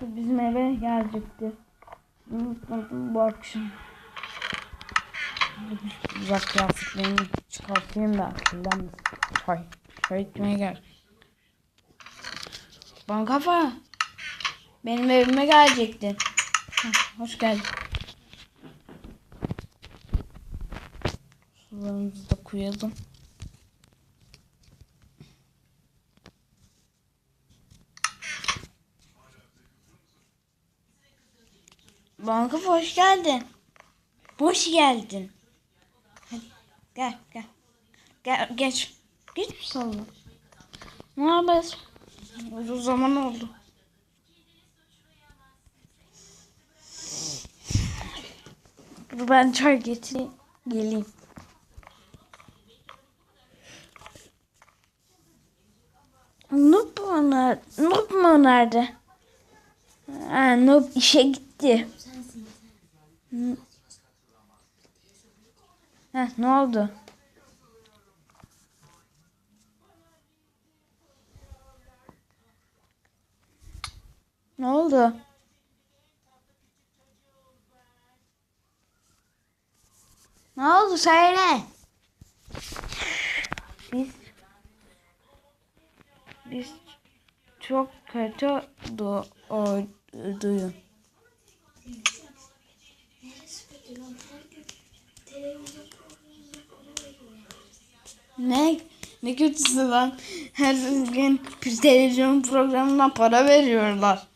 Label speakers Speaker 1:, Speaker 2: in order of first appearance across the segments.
Speaker 1: Bizim eve gelecekti. Unutmadım bu akşam. Uzak kıyafetlerimi çıkartayım da akıldan çay. Çay içmeye gel. Bana kafa. Benim evime gelecektin. Hah, Hoş geldin. Sularımızı da koyalım. Banka hoş geldin. Hoş geldin. Hadi gel gel. Gel geç. Geç mi sallı? Ne haber? Uzun zaman oldu. Ben çay getireyim. Geleyim. Noob mu nerede? Noob mu nerede? Ha, Noob işe gitti. Hı. Heh, ne oldu? Ne oldu? Ne oldu söyle. Biz biz çok kötü du o duyun. Ne? Ne kötüsü lan? Her gün bir televizyon programına para veriyorlar.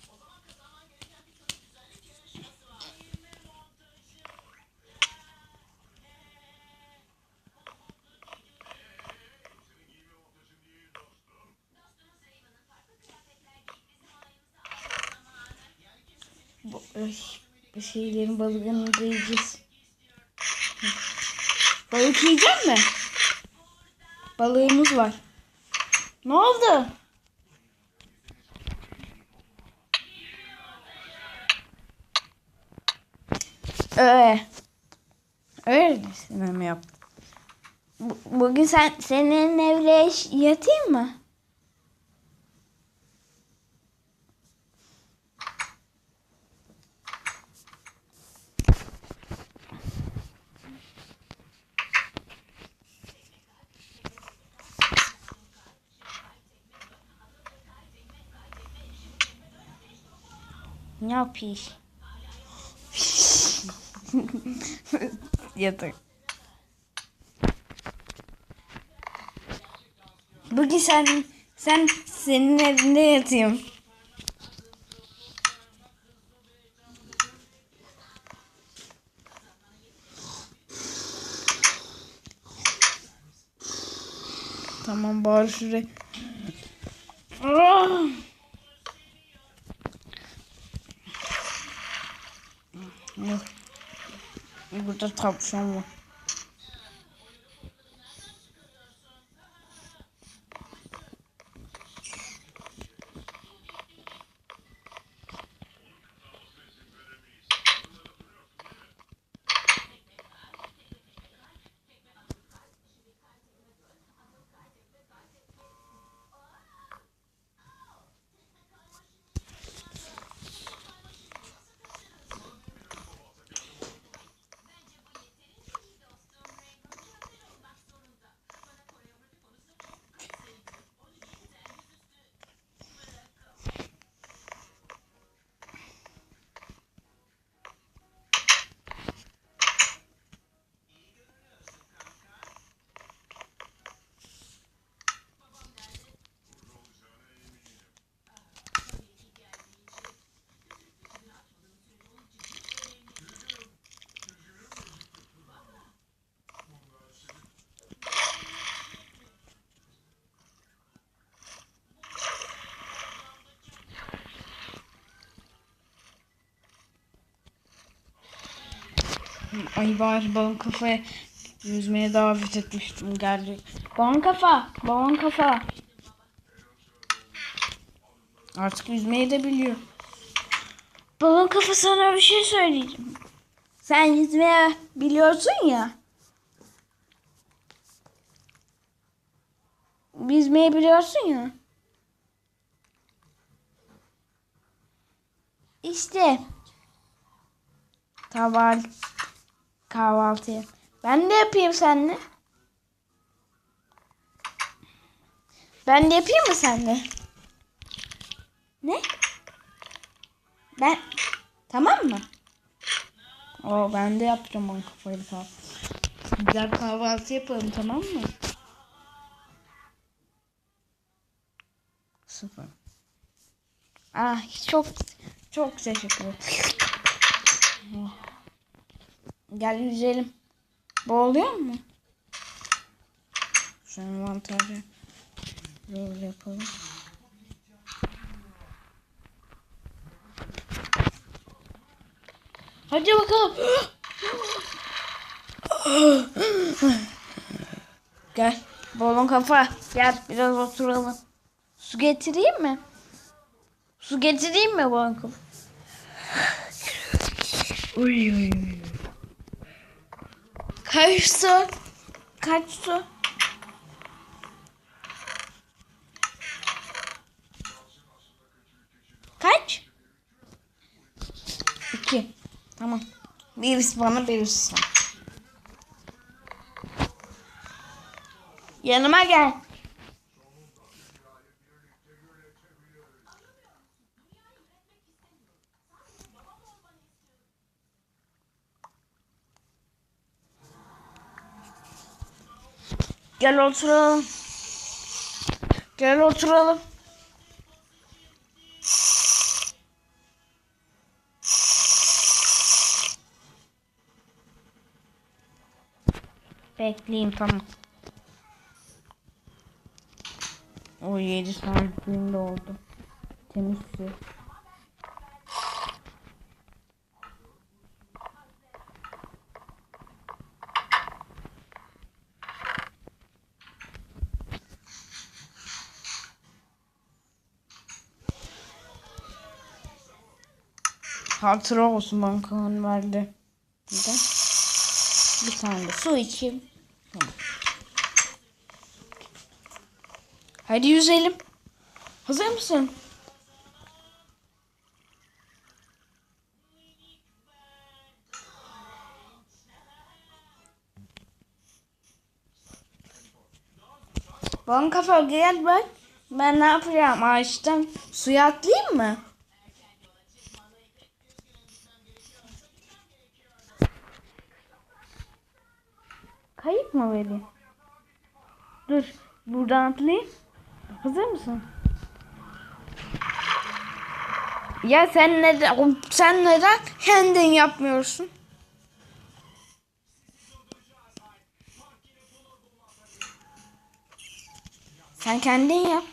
Speaker 1: Bu şeylerin balığını da yiyeceğiz. Balık yiyecek mi? Balığımız var. Ne oldu? Öyle. Öyle sinema yap. Bu- Bugün sen senin evle yatayım mı? Ne yapayım? Yatak. Bugün sen sen senin evinde yatayım. Tamam bari şuraya. Ah! Yok. Burada tavşan var. Ay bari balon kafaya yüzmeye davet etmiştim gelecek. Balon kafa, balon kafa. Artık yüzmeyi de biliyor. Balon kafa sana bir şey söyleyeceğim. Sen yüzmeye biliyorsun ya. Yüzmeyi biliyorsun ya. İşte. Kahval kahvaltıya. Ben de yapayım seninle. Ben de yapayım mı seninle? Ne? Ben tamam mı? Oo ben de yapacağım onu kafayı kahvaltı. Güzel kahvaltı yapalım tamam mı? Sıfır. Ah çok çok teşekkür ederim. Gel yüzelim. Boğuluyor mu? Şu envantajı böyle yapalım. Hadi bakalım. Gel. Balon kafa. Gel biraz oturalım. Su getireyim mi? Su getireyim mi balon kafa? Uy uy uy. Kaç su? Kaç su? Kaç? İki. Tamam. Birisi bana birisi sana. Yanıma gel. Gel oturalım. Gel oturalım. Bekleyeyim tamam. O 7 santimde oldu. Temiz su. Hatıra olsun bankanın verdi. Bir de bir tane de su içeyim. Hadi yüzelim. Hazır mısın? Bana kafa gel bak. Ben ne yapacağım? Ağaçtan suya atlayayım mı? Kayıp mı vereyim? Dur. Buradan atlayayım. Hazır mısın? Ya sen neden sen neden kendin yapmıyorsun? Sen kendin yap.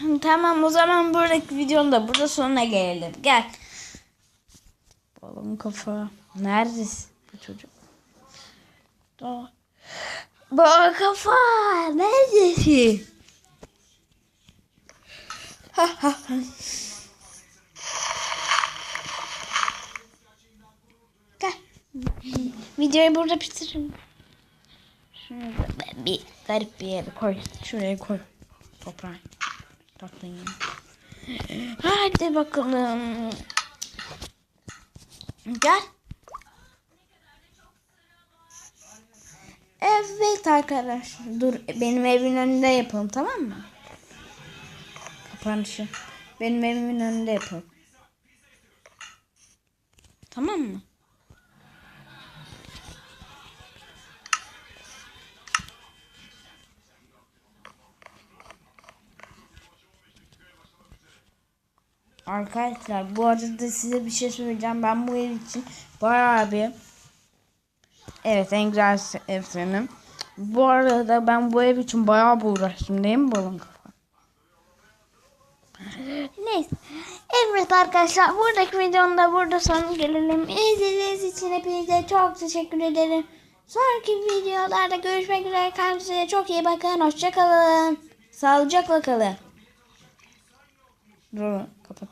Speaker 1: Tamam o zaman buradaki videonun da burada sonuna gelelim. Gel. Balon kafa. Neredesin bu çocuk? Da. Balon kafa. Neredesin? Ha ha ha. Videoyu burada bitiririm. Şunu da ben bir garip bir yere koy. Şuraya koy. Toprağı. Tatlıyım. Hadi bakalım. Gel. Evet arkadaşlar. Dur benim evimin önünde yapalım tamam mı? Kapanışı. Benim evimin önünde yapalım. Tamam mı? Arkadaşlar bu arada size bir şey söyleyeceğim. Ben bu ev için bayağı bir Evet en güzel ev senin. Bu arada ben bu ev için bayağı bir uğraştım değil mi balon kafa? Neyse. Evet arkadaşlar buradaki videonun da burada sonu gelelim. İzlediğiniz için hepinize çok teşekkür ederim. Sonraki videolarda görüşmek üzere. Kendinize çok iyi bakın. Hoşçakalın. Sağlıcakla kalın. Dur.